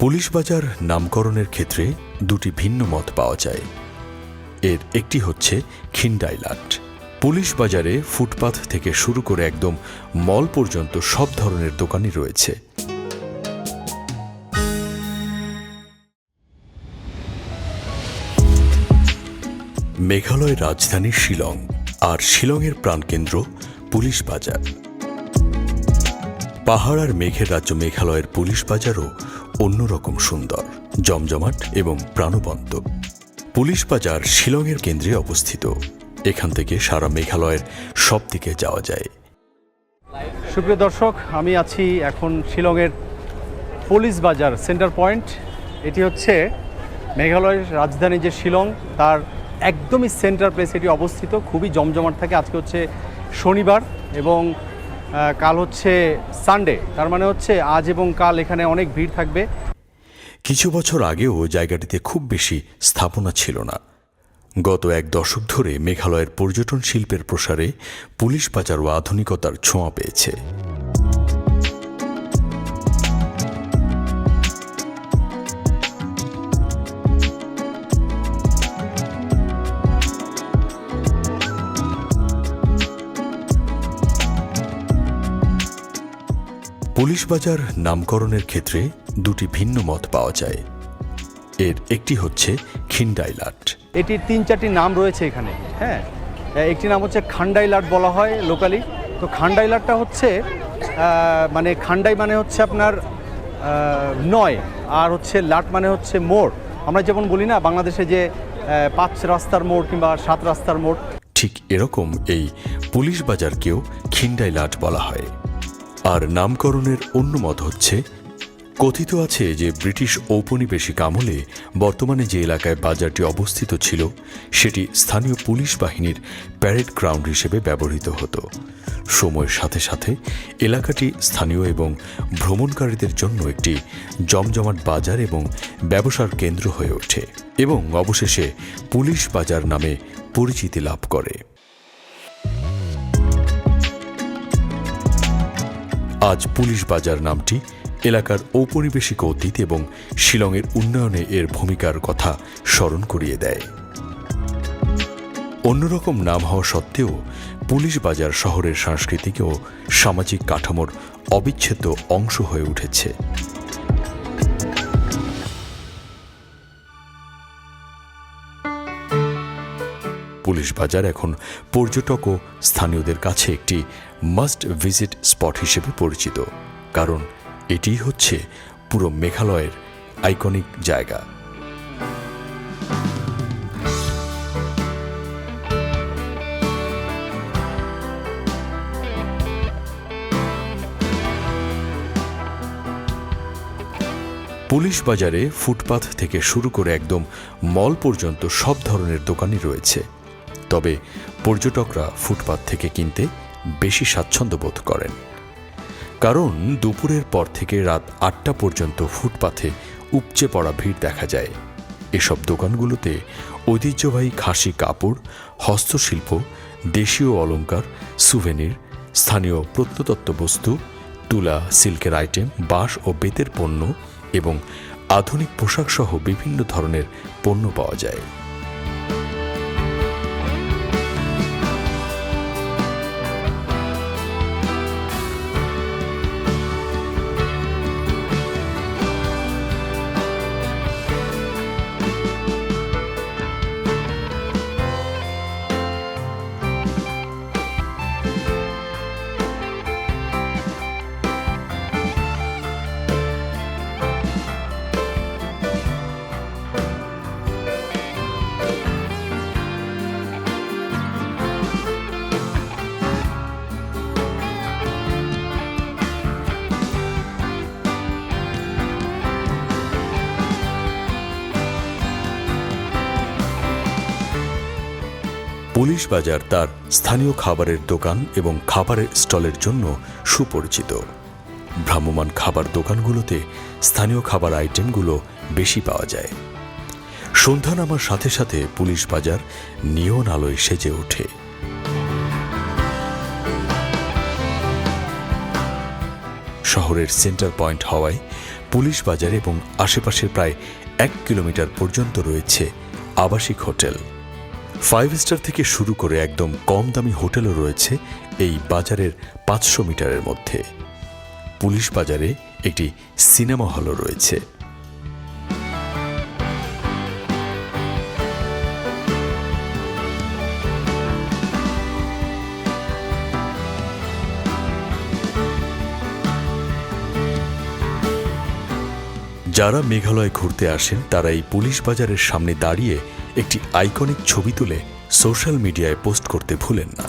Police বাজার নামকরণের ক্ষেত্রে দুটি ভিন্ন মত পাওয়া যায়। এর একটি হচ্ছে খিন্ডাইলাট পুলিশ বাজারে ফুটপাথ থেকে শুরু করে একদম মল পর্যন্ত সব ধরনের দোকানই রয়েছে। মেঘালয় রাজধানী শিলং, আর শিলংয়ের প্রাণকেন্দ্র পুলিশ বাজার। পাহাড় আর মেঘের রাজ্য মেঘালয়ের পুলিশ বাজারও অন্যরকম সুন্দর, জমজমাট এবং প্রাণবন্ত। পুলিশ বাজার শিলংয়ের কেন্দ্রে অবস্থিত। এখান থেকে সারা মেঘালয়ের সব দিকে যাওয়া যায়। সুপ্রিয় দর্শক, আমি আছি এখন শিলংয়ের পুলিশ বাজার সেন্টার পয়েন্ট। এটি হচ্ছে মেঘালয়ের রাজধানী যে শিলং, তার একদমই সেন্টার প্লেস এটি অবস্থিত। খুবই জমজমাট থাকে। আজকে হচ্ছে শনিবার এবং কাল হচ্ছে সানডে তার মানে হচ্ছে আজ এবং কাল এখানে অনেক ভিড় থাকবে। কিছু বছর আগেও জায়গাটিতে খুব বেশি স্থাপনা ছিল না। গত এক দশক ধরে মেঘালয়ের পর্যটন শিল্পের প্রসারে পুলিশ বাজার ও আধুনিকতার ছোঁয়া পেয়েছে। পুলিশ বাজার নামকরণের ক্ষেত্রে দুটি ভিন্ন মত পাওয়া যায়। এর একটি হচ্ছে খিন্ডাইলাট। এটির তিন চারটি নাম রয়েছে এখানে হ্যাঁ? একটি নাম হচ্ছে খান্ডাই লাট বলা হয় লোকালি তো খান্ডাই লাটটা হচ্ছে মানে খান্ডাই মানে হচ্ছে আপনার নয় আর হচ্ছে লাট মানে হচ্ছে মোড়। আমরা যেমন বলি না বাংলাদেশে যে পাঁচ রাস্তার মোড় কিংবা সাত রাস্তার মোড়। ঠিক এরকম এই পুলিশ বাজারকেও খিন্ডাইলাট বলা হয়। আর নামকরণের অন্য মত হচ্ছে, কথিত আছে যে ব্রিটিশ ঔপনিবেশিক আমলে বর্তমানে যে এলাকায় বাজারটি অবস্থিত ছিল, সেটি স্থানীয় পুলিশ বাহিনীর প্যারেড গ্রাউন্ড হিসেবে ব্যবহৃত হতো। সময়ের সাথে সাথে এলাকাটি স্থানীয় এবং ভ্রমণকারীদের জন্য একটি জমজমাট বাজার এবং ব্যবসার কেন্দ্র হয়ে ওঠে এবং অবশেষে পুলিশ বাজার নামে পরিচিতি লাভ করে। আজ পুলিশ বাজার নামটি এলাকার ঔপনিবেশিক অতীত এবং শিলংয়ের উন্নয়নে এর ভূমিকার কথা স্মরণ করিয়ে দেয়। অন্যরকম নাম হওয়া সত্ত্বেও পুলিশ বাজার শহরের সাংস্কৃতিক ও সামাজিক কাঠামোর অবিচ্ছেদ্য অংশ হয়ে উঠেছে। পুলিশ বাজার এখন পর্যটক ও স্থানীয়দের কাছে একটি মাস্ট ভিজিট স্পট হিসেবে পরিচিত, কারণ এটিই হচ্ছে পুরো মেঘালয়ের আইকনিক জায়গা। পুলিশ বাজারে ফুটপাথ থেকে শুরু করে একদম মল পর্যন্ত সব ধরনের দোকানই রয়েছে। তবে পর্যটকরা ফুটপাথ থেকে কিনতে বেশি স্বাচ্ছন্দ্য বোধ করেন। কারণ দুপুরের পর থেকে রাত আটটা পর্যন্ত ফুটপাথে উপচে পড়া ভিড় দেখা যায়। এসব দোকানগুলোতে ঐতিহ্যবাহী খাসি কাপড়, হস্তশিল্প, দেশীয় অলংকার, সুভেনির, স্থানীয় প্রত্নতত্ত্ব বস্তু তুলা, সিল্কের আইটেম, বাঁশ ও বেতের পণ্য এবং আধুনিক পোশাকসহ বিভিন্ন ধরনের পণ্য পাওয়া যায়। পুলিশ বাজার তার স্থানীয় খাবারের দোকান এবং খাবারের স্টলের জন্য সুপরিচিত। ভ্রাম্যমাণ খাবার দোকানগুলোতে স্থানীয় খাবার আইটেমগুলো বেশি পাওয়া যায়। সন্ধ্যা নামার সাথে সাথে পুলিশ বাজার নিয়ন আলোয় সেজে ওঠে। শহরের সেন্টার পয়েন্ট হওয়ায় পুলিশ বাজার এবং আশেপাশের প্রায় এক কিলোমিটার পর্যন্ত রয়েছে আবাসিক হোটেল। ফাইভ স্টার থেকে শুরু করে একদম কম দামি হোটেলও রয়েছে এই বাজারের পাঁচশো মিটারের মধ্যে। পুলিশ বাজারে একটি সিনেমা হলও রয়েছে। যারা মেঘালয় ঘুরতে আসেন, তারা এই পুলিশ বাজারের সামনে দাঁড়িয়ে একটি আইকনিক ছবি তুলে সোশ্যাল মিডিয়ায় পোস্ট করতে ভুলেন না।